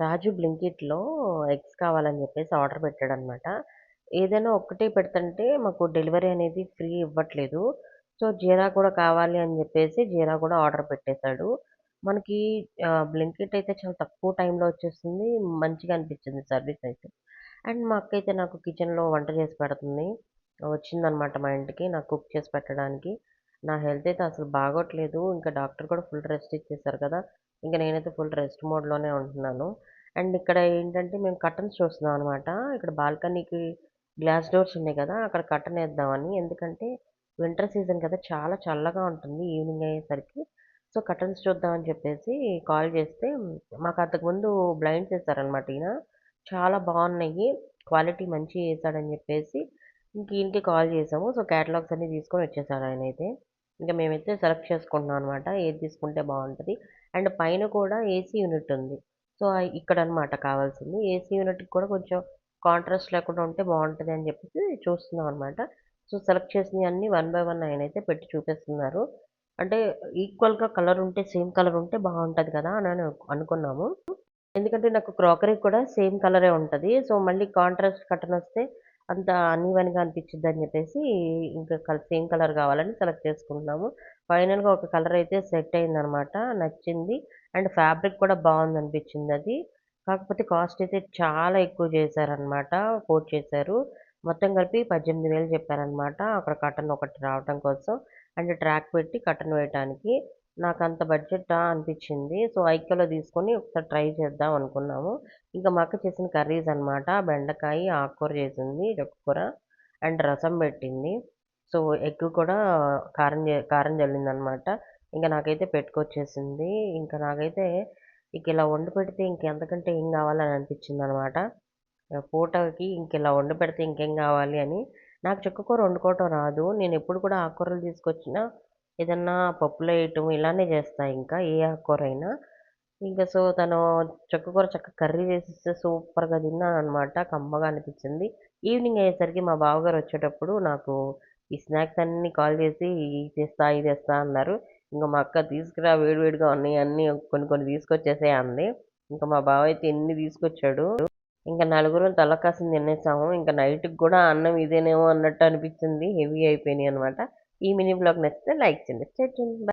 రాజు బ్లింకిట్‌లో eggs కావాలని చెప్పేసి order పెట్టాడనమాట. ఏదైనా ఒక్కటే పెడుతుంటే మాకు డెలివరీ అనేది ఫ్రీ ఇవ్వట్లేదు. సో, జీరా కూడా కావాలి అని చెప్పేసి జీరా కూడా ఆర్డర్ పెట్టేశాడు మనకి బ్లింకిట్ అయితే చాలా తక్కువ టైంలో వచ్చేస్తుంది మంచిగా అనిపించింది సర్వీస్ అయితే. అండ్ మా అక్కయితే నాకు కిచెన్‌లో వంట చేసి పెడుతుంది. వచ్చిందనమాట మా ఇంటికి నాకు కుక్ చేసి పెట్టడానికి. నా హెల్త్ అయితే అసలు బాగోట్లేదు. ఇంకా డాక్టర్ కూడా ఫుల్ రెస్ట్ ఇచ్చేసారు కదా! ఇంకా నేనైతే ఫుల్ రెస్ట్ మోడ్‌లోనే ఉంటున్నాను. అండ్ ఇక్కడ ఏంటంటే మేము కర్టన్స్ చూస్తున్నాం అనమాట. ఇక్కడ బాల్కనీకి గ్లాస్ డోర్స్ ఉన్నాయి కదా! అక్కడ కర్టన్ వేద్దామని ఎందుకంటే వింటర్ సీజన్ కదా! చాలా చల్లగా ఉంటుంది ఈవినింగ్ అయ్యేసరికి. సో, కర్టన్స్ చూద్దామని చెప్పేసి కాల్ చేస్తే మాకు అంతకుముందు బ్లైండ్స్ ఏసారనమాట ఈయన. చాలా బాగున్నాయి. క్వాలిటీ మంచిగా వేసాడని చెప్పేసి ఇంక ఈయనకి కాల్ చేసాము. సో, క్యాటలాగ్స్ అన్నీ తీసుకొని వచ్చేసాడు అయితే ఇంకా మేమైతే సెలెక్ట్ చేసుకుంటున్నాం అనమాట. ఏది తీసుకుంటే బాగుంటుంది అండ్ పైన కూడా ఏసీ యూనిట్ ఉంది. సో, ఇక్కడ అనమాట కావాల్సింది. ఏసీ యూనిట్‌కి కూడా కొంచెం కాంట్రాస్ట్ లేకుండా ఉంటే బాగుంటుంది అని చెప్పేసి చూస్తున్నాం అనమాట. సో, సెలెక్ట్ చేసినయన్నీ వన్ బై వన్ ఆయనైతే పెట్టి చూపిస్తున్నారు. అంటే ఈక్వల్‌గా కలర్ ఉంటే సేమ్ కలర్ ఉంటే బాగుంటుంది కదా! అని అనుకున్నాము. ఎందుకంటే నాకు క్రాకరీ కూడా సేమ్ కలరే ఉంటుంది సో, మళ్ళీ కాంట్రాస్ట్ కర్టన్ వస్తే అంత అన్‌ఈవెన్‌గా అనిపించిద్దని చెప్పేసి ఇంకా కలర్ సేమ్ కలర్ కావాలని సెలెక్ట్ చేసుకుంటున్నాము. ఫైనల్‌గా ఒక కలర్ అయితే సెట్ అయిందనమాట. నచ్చింది. అండ్ ఫ్యాబ్రిక్ కూడా బాగుంది అనిపించింది అది కాకపోతే కాస్ట్ అయితే చాలా ఎక్కువ చేశారనమాట. కోట్ చేశారు. మొత్తం కలిపి 18,000 చెప్పారనమాట. అక్కడ కర్టన్ ఒకటి రావటం కోసం. అండ్ ట్రాక్ పెట్టి కర్టన్ వేయటానికి. నాకు అంత బడ్జెటా అనిపించింది. సో, ఐక్యలో తీసుకొని ఒకసారి ట్రై చేద్దాం అనుకున్నాము. ఇంకా మా అక్క చేసిన కర్రీస్ అనమాట. బెండకాయ, ఆకుకూర చేసింది. కూర అండ్ రసం పెట్టింది. సో, ఎగ్ కూడా కారం జే కారం జల్లిందనమాట. ఇంకా నాకైతే పెట్టుకొచ్చేసింది. ఇంకా నాకైతే ఇక ఇలా వండి పెడితే ఇంకెంతకంటే ఏం కావాలని అనిపించింది అనమాట పూటకి ఇంక ఇలా వండి పెడితే ఇంకేం కావాలి అని. నాకు చుక్కకూర వండుకోవటం రాదు. నేను ఎప్పుడు కూడా ఆకుకూరలు తీసుకొచ్చినా ఏదన్నా పప్పులో వేయటం ఇలానే చేస్తా ఇంకా. ఏ ఆకుకూరైనా. ఇంకా సో, తను చుక్కకూర చక్కగా కర్రీ చేసిస్తే సూపర్‌గా తిన్నాననమాట. కమ్మగా అనిపించింది. ఈవినింగ్ అయ్యేసరికి మా బావగారు వచ్చేటప్పుడు నాకు ఈ స్నాక్స్ అన్నీ కాల్ చేసి ఇది తెస్తా, ఇది తెస్తా అన్నారు. ఇంకా మా అక్క తీసుకురా వేడివేడిగా ఉన్నాయి అన్నీ కొన్ని కొన్ని తీసుకొచ్చేసే అంది. ఇంకా మా బావ అయితే ఎన్ని తీసుకొచ్చాడు. ఇంకా నలుగురం తలా తినేసాము. ఇంకా నైట్‌కి కూడా అన్నం ఇదేనేమో అన్నట్టు అనిపించింది. హెవీ అయిపోయినాయి అనమాట. ఈ మినీ వ్లాగ్ నచ్చితే లైక్ చేయండి. Stay tuned bye.